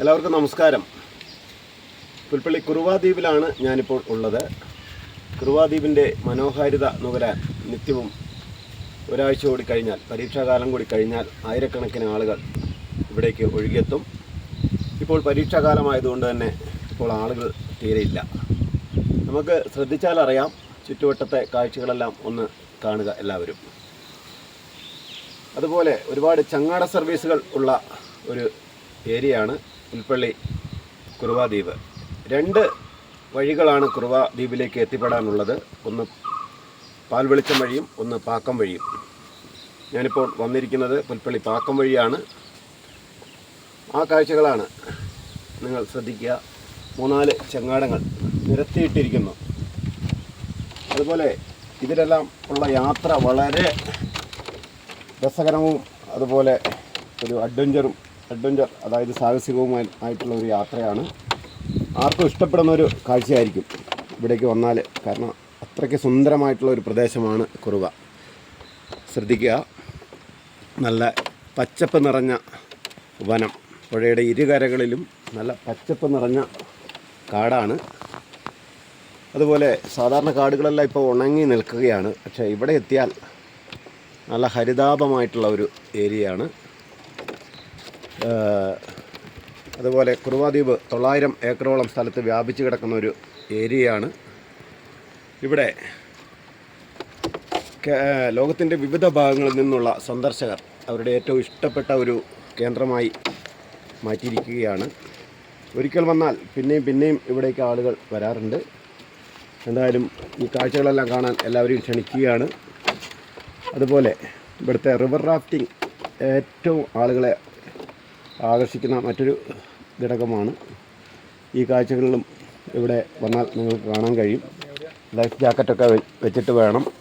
എല്ലാവർക്കും നമസ്കാരം. പുൽപ്പള്ളി കുറുവാദ്വീപിലാണ് ഞാനിപ്പോൾ ഉള്ളത്. കുറുവാദ്വീപിന്റെ മനോഹാരിത നുകരാൻ നിത്യവും ഒരാഴ്ച കൂടി കഴിഞ്ഞാൽ പരീക്ഷാകാലം കൂടി കഴിഞ്ഞാൽ ആയിരക്കണക്കിന് ആളുകൾ ഇവിടേക്ക് ഒഴുകിയെത്തും. ഇപ്പോൾ പരീക്ഷാകാലമായതുകൊണ്ട് തന്നെ ഇപ്പോൾ ആളുകൾ തീരെയില്ല. നമുക്ക് ശ്രദ്ധിച്ചാൽ അറിയാം ചുറ്റുവട്ടത്തെ കാഴ്ചകളെല്ലാം ഒന്ന് കാണുക എല്ലാവരും. അതുപോലെ ഒരുപാട് ചങ്ങാട സർവീസുകൾ ഉള്ള ഒരു ഏരിയയാണ് പുൽപ്പള്ളി കുറുവാദ്വീപ്. രണ്ട് വഴികളാണ് കുറുവാദ്വീപിലേക്ക് എത്തിപ്പെടാനുള്ളത്. ഒന്ന് പാൽവെളിച്ചം വഴിയും ഒന്ന് പാക്കം വഴിയും. ഞാനിപ്പോൾ വന്നിരിക്കുന്നത് പുൽപ്പള്ളി പാക്കം വഴിയാണ്. ആ കാഴ്ചകളാണ് നിങ്ങൾ ശ്രദ്ധിക്കുക. മൂന്നാൽ ചെങ്ങാടങ്ങൾ നിരത്തിയിട്ടിരിക്കുന്നു. അതുപോലെ ഇതിലെല്ലാം ഉള്ള യാത്ര വളരെ രസകരവും അതുപോലെ ഒരു അഡ്വഞ്ചറും അഡ്വഞ്ചർ അതായത് സാഹസികവുമായി ആയിട്ടുള്ള ഒരു യാത്രയാണ്. ആർക്കും ഇഷ്ടപ്പെടുന്ന ഒരു കാഴ്ചയായിരിക്കും ഇവിടേക്ക് വന്നാൽ കാരണം അത്രയ്ക്ക് സുന്ദരമായിട്ടുള്ള ഒരു പ്രദേശമാണ് കുറുവ. ശ്രദ്ധിക്കുക നല്ല പച്ചപ്പ് നിറഞ്ഞ വനം. പുഴയുടെ ഇരുകരകളിലും നല്ല പച്ചപ്പ് നിറഞ്ഞ കാടാണ്. അതുപോലെ സാധാരണ കാടുകളെല്ലാം ഇപ്പോൾ ഉണങ്ങി നിൽക്കുകയാണ്. പക്ഷേ ഇവിടെ എത്തിയാൽ നല്ല ഹരിതാപമായിട്ടുള്ള ഒരു ഏരിയയാണ്. അതുപോലെ കുറുവാദ്വീപ് തൊള്ളായിരം ഏക്കറോളം സ്ഥലത്ത് വ്യാപിച്ചു കിടക്കുന്ന ഒരു ഏരിയയാണ് ഇവിടെ ലോകത്തിന്റെ വിവിധ ഭാഗങ്ങളിൽ നിന്നുള്ള സന്ദർശകർ അവരുടെ ഏറ്റവും ഇഷ്ടപ്പെട്ട ഒരു കേന്ദ്രമായി മാറ്റിയിരിക്കുകയാണ്. ഒരിക്കൽ വന്നാൽ പിന്നെയും പിന്നെയും ഇവിടേക്ക് ആളുകൾ വരാറുണ്ട്. എന്തായാലും ഈ കാഴ്ചകളെല്ലാം കാണാൻ എല്ലാവരെയും ക്ഷണിക്കുകയാണ്. അതുപോലെ ഇവിടുത്തെ റിവർ റാഫ്റ്റിംഗ് ഏറ്റവും ആളുകളെ ആകർഷിക്കുന്ന മറ്റൊരു ഘടകമാണ്. ഈ കാഴ്ചകളിലും ഇവിടെ വന്നാൽ നിങ്ങൾക്ക് കാണാൻ കഴിയും. ലൈഫ് ജാക്കറ്റൊക്കെ വെച്ചിട്ട് വേണം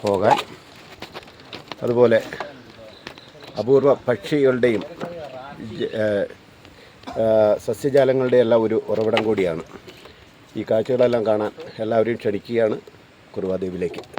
പോകാൻ. അതുപോലെ അപൂർവ പക്ഷികളുടെയും സസ്യജാലങ്ങളുടെയും എല്ലാം ഒരു ഉറവിടം കൂടിയാണ്. ഈ കാഴ്ചകളെല്ലാം കാണാൻ എല്ലാവരെയും ക്ഷണിക്കുകയാണ് കുറുവാദ്വീപിലേക്ക്.